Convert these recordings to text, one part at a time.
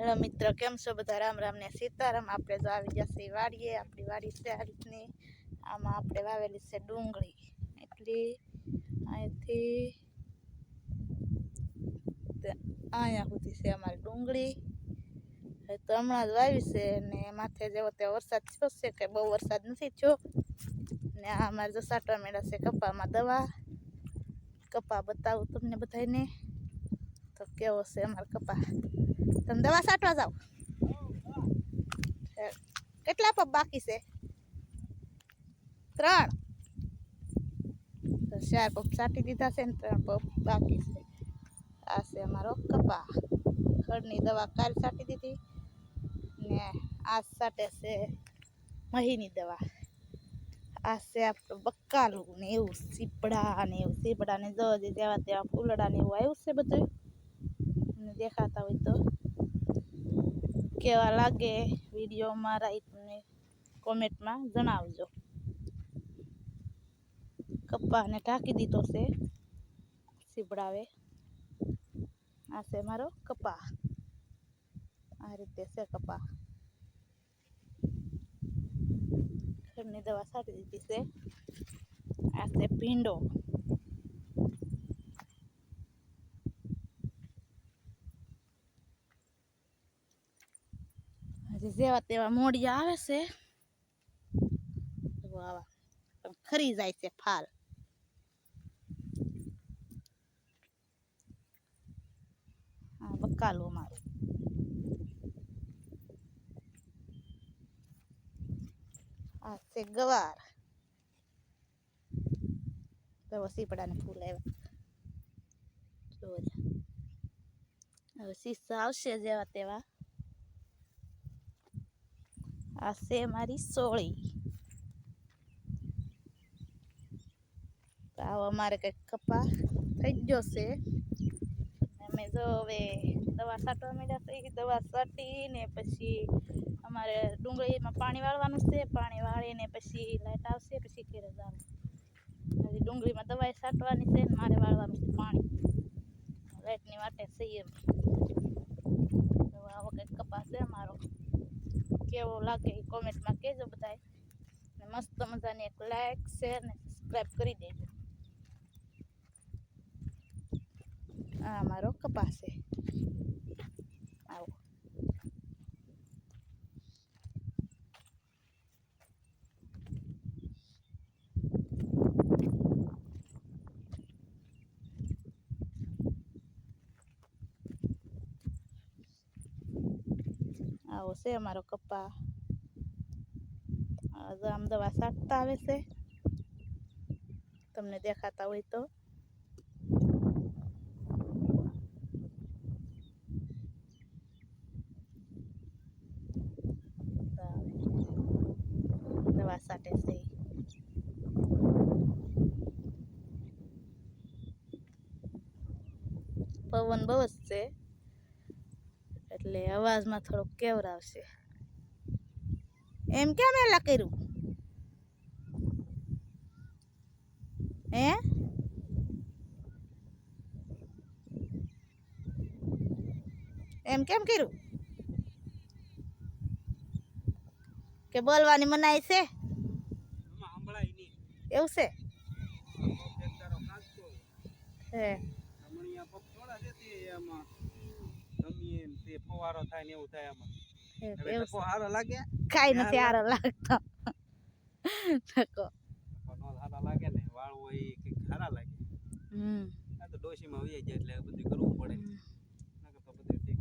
Hello મિત્ર, કેમ છો બધા? રામ રામ ને સીતારામ. આપણે જો આવી જશે વાડીએ, આપણી વાડી છે આ રીતની. આમાં આપણે વાવેલી છે ડુંગળી. એટલી અહીંથી અહીંયા સુધી છે અમારી ડુંગળી. તો હમણાં જ વાવી છે ને માથે જેવો તે વરસાદ થયો છે કે બહુ વરસાદ નથી થયો. ને આ અમારે જો સાટવા મેળા છે કપામાં દવા. કપા બતાવું તમને બધાને તો કેવો છે અમારો કપા? તમે દવા છાંટવા જાઓ. કેટલા પગ બાકી છે? ત્રણ. ચાર પગ છાંટી દીધા છે ને ત્રણ પગ બાકી છે. આ છે અમારો કપા. ખડની દવા કાલ છાંટી દીધી. ને આ છાંટે છે મહીની દવા. આ છે આપણું બકાલું ને એવું સીપડા ને એવું સીપડા ને જો જેવા તેવા ફૂલડા ને એવું આવ્યું છે બધું. દેખાતા હોય તો. કેવા લાગે વિડીયોમાં રાઈટને કોમેન્ટમાં જણાવજો. કપ્પાને ઢાંકી દીધો છે. સીબડાવે આ છે મારો કપા આ રીતે છે કપા ઘરની દવા સારી દીધી છે. આ છે ભીંડો. હજી જેવા તેવા મોડિયા આવે છે જો આવા પણ ખરી જાય છે ફાલ આ બકાલું અમારું આ છે ગવાર તો સીપડાને ફૂલ આવ્યા જો હવે શીશા આવશે જેવા તેવા આ છે મારી સોળી આવો અમારે કંઈક કપા થઈ ગયો છે અમે જો હવે દવા છાંટવા માંડ્યા છે દવા છાંટીને પછી અમારે ડુંગળીમાં પાણી વાળવાનું છે પાણી વાળીને પછી લાઈટ આવશે પછી ઘરે જવાનું હજી ડુંગળીમાં દવાઈ છાંટવાની છે ને મારે વાળવાનું છે પાણી લાઈટની વાટે છીએ અમે તો આવો કંઈક કપાસ છે અમારો કેવો લાગે એ કોમેન્ટમાં કહેજો બધાય. ને મસ્ત મજાની એક લાઈક શેર ને સબસ્ક્રાઈબ કરી દેજો. આ મારો કપાસ છે આવો આવો છે અમારો કપા આમ દવા સાટતા આવે છે તમને દેખાતા હોય તો. દવા સાટે છે પવન બહુ જ છે એટલે અવાજમાં થોડોક કેવરાવશે. એમ કેમ એલા કર્યું? હે? એમ કેમ કર્યું? કે બોલવાની મનાઈ છે? એવું છે? હે. એમ તે ફવારો થાય ને એવું થાય આમાં. ટકો લાગે? કાઈ નથી આરો લાગતો. ટકો ટકો નો લાગે ને વાળ હોય કે હારા લાગે. હમ. આ તો ડોશીમાં વહી જાય એટલે બધું કરવું પડે. નકર તો બધું ઠીક.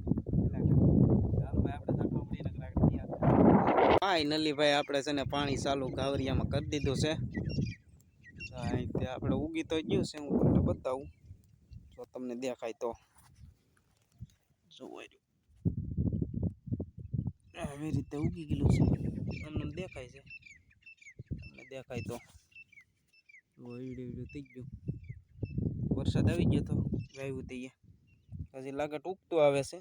ચાલો ભાઈ આપણે સાઠવા મળી નકર આગળ ફાઇનલી ભાઈ આપણે છે ને પાણી ચાલુ ગાવરિયામાં કરી દીધું છે. અહીં આપણે ઉગી તો ગયું છે હું તમને બતાવું. જો તમને દેખાય તો. જોવાય આવી રીતે ઉગી ગયેલું છે. તમને દેખાય છે. તમને દેખાય તો વહીડે વહીડે થઈ ગયું. વરસાદ આવી ગયો તો વાવ્યું ગયા. હજી લાગટ ઉગતું આવે છે.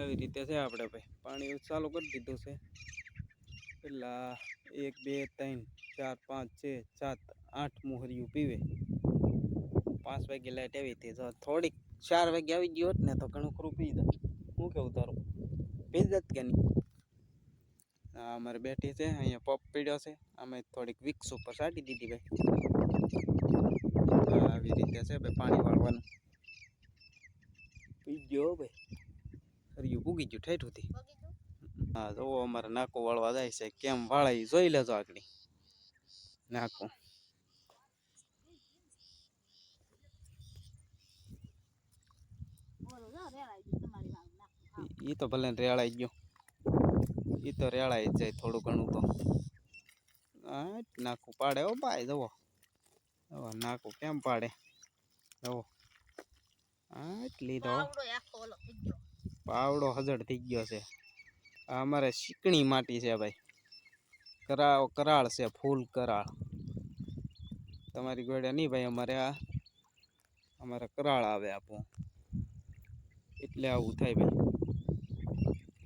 આવી રીતે છે આપણે ભાઈ. પાણી ચાલુ કરી દીધું છે. પેલા એક, બે, ત્રણ, ચાર, પાંચ, છ, સાત, આઠ મોહરિયું પીવે. પાંચ વાગે લાઈટ આવી હતી. થોડીક ચાર વાગે આવી ગયો હોત ને તો ઘણું ખરું પી જાય હું કેવું તારું? પી દત કે નહીં? અમારે બેઠી છે, અહીંયા પપ પીડ્યો છે. અમે થોડીક વિક્સ ઉપર સાટી દીધી ભાઈ. આવી રીતે છે ભાઈ, પાણી વાળવાનું. પી ગયો ભાઈ. હરિયું પૂગી ગયું ઠેઠુંથી હા જોવો અમારે નાકો વાળવા જાય છે. કેમ વાળાય જોઈ લેજો આગળ. નાકો બોલો જો રેવાય ગયું તમારી વાંગ નાખું. ઈ તો ભલે રેળાઈ ગયો. એ તો રેળાઈ જાય થોડું ઘણું તો. નાકું પાડે ઓ ભાઈ જવો જવો નાકું કેમ પાડે? જવો લીધો. પાવડો હજડ થઈ ગયો. છે. આ અમારે શીકણી માટી છે ભાઈ. કરાળ કરાળ છે ફૂલ કરાળ. તમારી ગોળે નહીં ભાઈ અમારે આ? અમારે કરાળ આવે આપું. એટલે આવું થાય ભાઈ.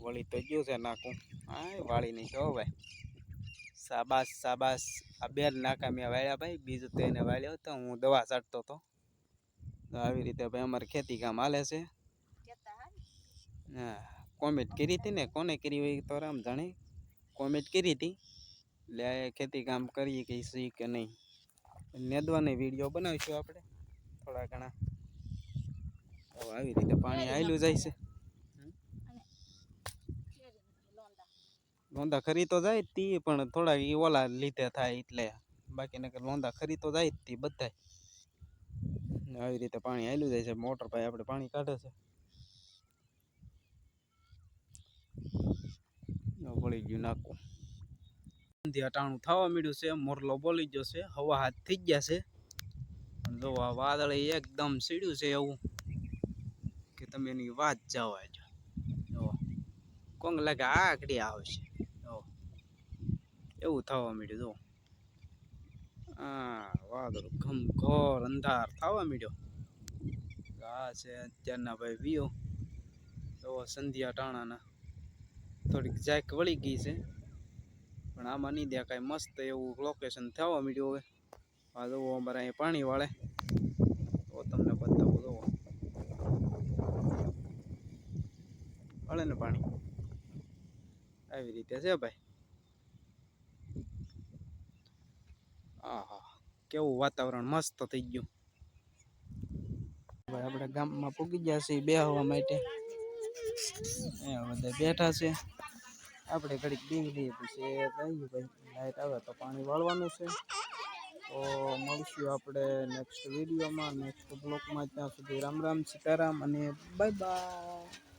વળી તો ગયું છે નાખું હા વાળી નહીં કહો ભાઈ સાબાસ સાબાસ. આ બે જ નાકા મેં વાળ્યા ભાઈ બીજું તો એને વાળ્યો તો હું દવા છાંટતો હતો તો આવી રીતે ભાઈ અમારે ખેતી કામ હાલે છે. હા. કોમેન્ટ કરી હતી ને કોને કરી હોય તો રામ જાણે. કોમેન્ટ કરી હતી. એટલે ખેતી કામ કરીએ કે સી કે નહીં. નેદવાની વીડિયો બનાવીશું આપણે થોડા ઘણા. આવી રીતે પાણી આવેલું જાય છે શેરી નથી લોંદા લોંદા ખરી તો જાય તી, પણ થોડા એ ઓલા લીધે થાય એટલે. બાકી નકર લોંધા ખરી તો જાય તી બધાય. આવી રીતે પાણી આવેલું જાય છે, મોટર ભાઈ આપણે પાણી કાઢે છે. વળી ગયું નાખું. સંધ્યા ટાણું થવા મળ્યું છે, મોરલો બોલી ગયો છે, હવા હાથ થઈ ગયા છે. જો આ વાદળ એકદમ સીડ્યું છે એવું, કે તમે એની વાત જવા જો કોંગ લાગે આકડી આવશે. એવું થવા મળ્યું જો આ વાદળ ઘમઘોર અંધાર થવા મળ્યો આ છે અત્યારના ભાઈ વિયો. તો સંધ્યા ટાણાના. થોડીક જાક વળી ગઈ છે. પણ આમાં નહીં દેખાય મસ્ત એવું લોકેશન થવા મળ્યું હવે. આ જુઓ અમારે અહીંયા પાણી વાળે. તો તમને બતાવું જુઓ. વાળે ને પાણી. આવી રીતે છે ભાઈ. આહા, કેવું વાતાવરણ મસ્ત થઈ ગયું. ભાઈ, આપણે ગામમાં પૂગી ગયા છીએ બેહવા માટે. એ બધા બેઠા છે. આપણે ઘડીક લઈએ પછી થઈ ભાઈ, લાઈટ આવે તો પાણી વાળવાનું છે. તો મળશું આપણે નેક્સ્ટ વિડીયોમાં નેક્સ્ટ બ્લોકમાં ત્યાં સુધી રામ રામ સીતારામ અને બાય બાય